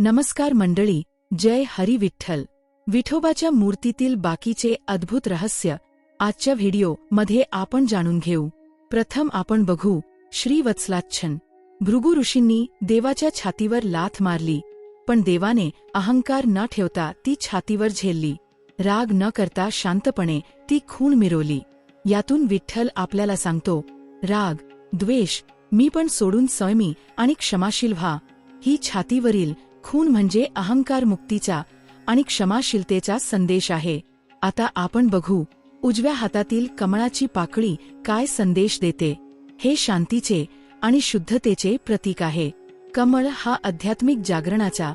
नमस्कार मंडळी जय हरी विठ्ठल. विठोबाच्या मूर्तीतील बाकीचे अद्भुत रहस्य आजच्या व्हिडिओमध्ये आपण जाणून घेऊ. प्रथम आपण बघू श्रीवत्सलाच्छन भृगु ऋषींनी देवाच्या छातीवर लाथ मारली पण देवाने अहंकार न ठेवता ती छातीवर झेलली. राग न करता शांतपणे ती खूण मिरवली. यातून विठ्ठल आपल्याला सांगतो राग द्वेष मी पण सोडून संयमी आणि क्षमाशील व्हा. ही छातीवरील खून म्हणजे अहंकार मुक्तीचा आणि क्षमाशीलतेचा संदेश आहे. आता आपण बघू उजव्या हातातील कमळाची पाकळी काय संदेश देते. हे शांतीचे आणि शुद्धतेचे प्रतीक आहे. कमळ हा आध्यात्मिक जागरणाचा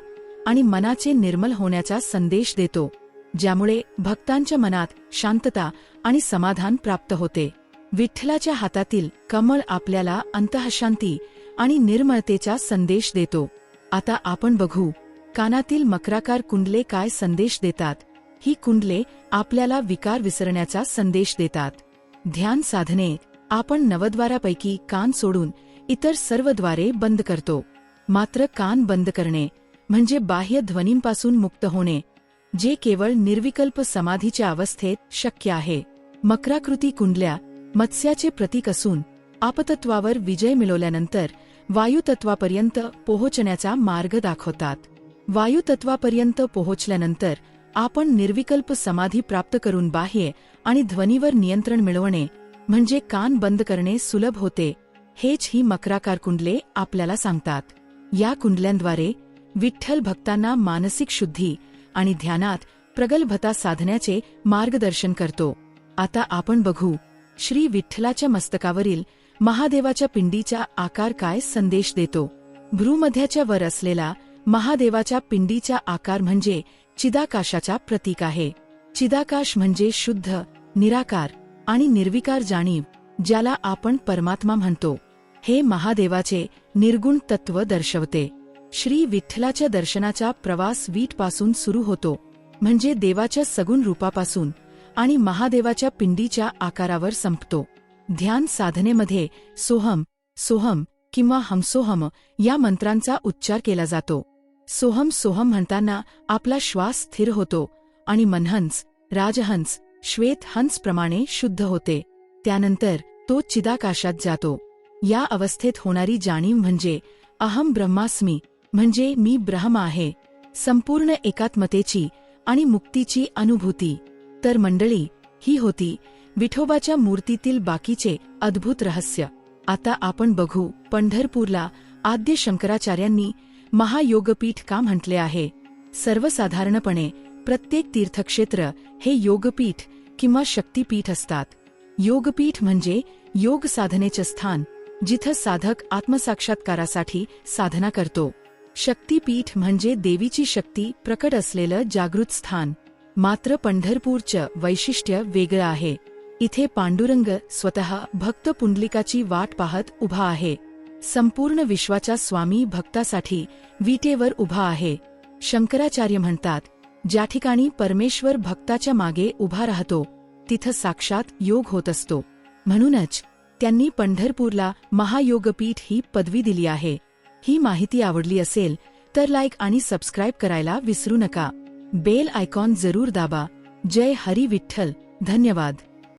आणि मनाचे निर्मल होण्याचा संदेश देतो ज्यामुळे भक्तांच्या मनात शांतता आणि समाधान प्राप्त होते. विठ्ठलाच्या हातातील कमळ आपल्याला अंतःशांती आणि निर्मळतेचा संदेश देतो. आता आपण बघू कानातील मकराकार कुंडले काय संदेश देतात. ही कुंडले आपल्याला विकार विसरण्याचा संदेश देतात. ध्यान साधने आपण नवद्वारापैकी कान सोडून इतर सर्वद्वारे बंद करतो. मात्र कान बंद करणे म्हणजे बाह्य ध्वनींपासून मुक्त होणे जे केवळ निर्विकल्प समाधीच्या अवस्थेत शक्य आहे. मकराकृती कुंडल्या मत्स्याचे प्रतीक असून आपतत्वावर विजय मिळवल्यानंतर वायुतत्वापर्यंत पोहोचण्याचा मार्ग दाखवतात. वायुतत्वापर्यंत पोहोचल्यानंतर आपण निर्विकल्प समाधी प्राप्त करून बाह्य आणि ध्वनीवर नियंत्रण मिळवणे म्हणजे कान बंद करणे सुलभ होते हेच ही मकराकार कुंडले आपल्याला सांगतात. या कुंडल्यांद्वारे विठ्ठल भक्तांना मानसिक शुद्धी आणि ध्यानात प्रगल्भता साधण्याचे मार्गदर्शन करतो. आता आपण बघू श्री विठ्ठलाच्या मस्तकावरील महादेवाच्या पिंडीचा आकार काय संदेश देतो? भ्रूमध्याच्या वर असलेला महादेवाच्या पिंडीचा आकार म्हणजे चिदाकाशाचा प्रतीक आहे. चिदाकाश म्हणजे शुद्ध निराकार आणि निर्विकार जाणीव ज्याला आपण परमात्मा म्हणतो. हे महादेवाचे निर्गुण तत्व दर्शवते. श्री विठ्ठलाच्या दर्शनाचा प्रवास वीटपासून सुरू होतो. म्हणजे देवाच्या सगुण रूपापासून आणि महादेवाच्या पिंडीच्या आकारावर संपतो. ध्यान साधनेमध्ये सोहम सोहम किंवा हमसोहम या मंत्रांचा उच्चार केला जातो. सोहम सोहम म्हणताना आपला श्वास स्थिर होतो आणि मनहंस राजहंस श्वेत हंसप्रमाणे शुद्ध होते. त्यानंतर तो चिदाकाशात जातो. या अवस्थेत होणारी जाणीव म्हणजे अहम ब्रह्मास्मी म्हणजे मी ब्रह्म आहे संपूर्ण एकात्मतेची आणि मुक्तीची अनुभूती. तर मंडळी ही होती विठोबाच्या मूर्तीतील बाकीचे अद्भुत रहस्य. आता आपण बघू पंढरपूरला आद्य शंकराचार्यांनी महायोगपीठ का म्हटले आहे? सर्वसाधारणपणे प्रत्येक तीर्थक्षेत्र हे योगपीठ किंवा शक्तीपीठ असतात. योगपीठ म्हणजे योग साधनेचे स्थान जिथं साधक आत्मसाक्षात्कारासाठी साधना करतो. शक्तीपीठ म्हणजे देवीची शक्ती प्रकट असलेलं जागृत स्थान. मात्र पंढरपूरचं वैशिष्ट्य वेगळं आहे. इथे पांडुरंग स्वतः भक्त पुंडलिकाची वाट पाहत उभा आहे. संपूर्ण विश्वाच्या स्वामी भक्तासाठी विटेवर उभा आहे. शंकराचार्य म्हणतात ज्या ठिकाणी परमेश्वर भक्ताच्या मागे उभा राहतो तिथं साक्षात योग होत असतो. म्हणूनच त्यांनी पंढरपूरला महायोगपीठ ही पदवी दिली आहे. ही माहिती आवडली असेल तर लाईक आणि सबस्क्राईब करायला विसरू नका. बेल आयकॉन जरूर दाबा. जय हरी विठ्ठल. धन्यवाद.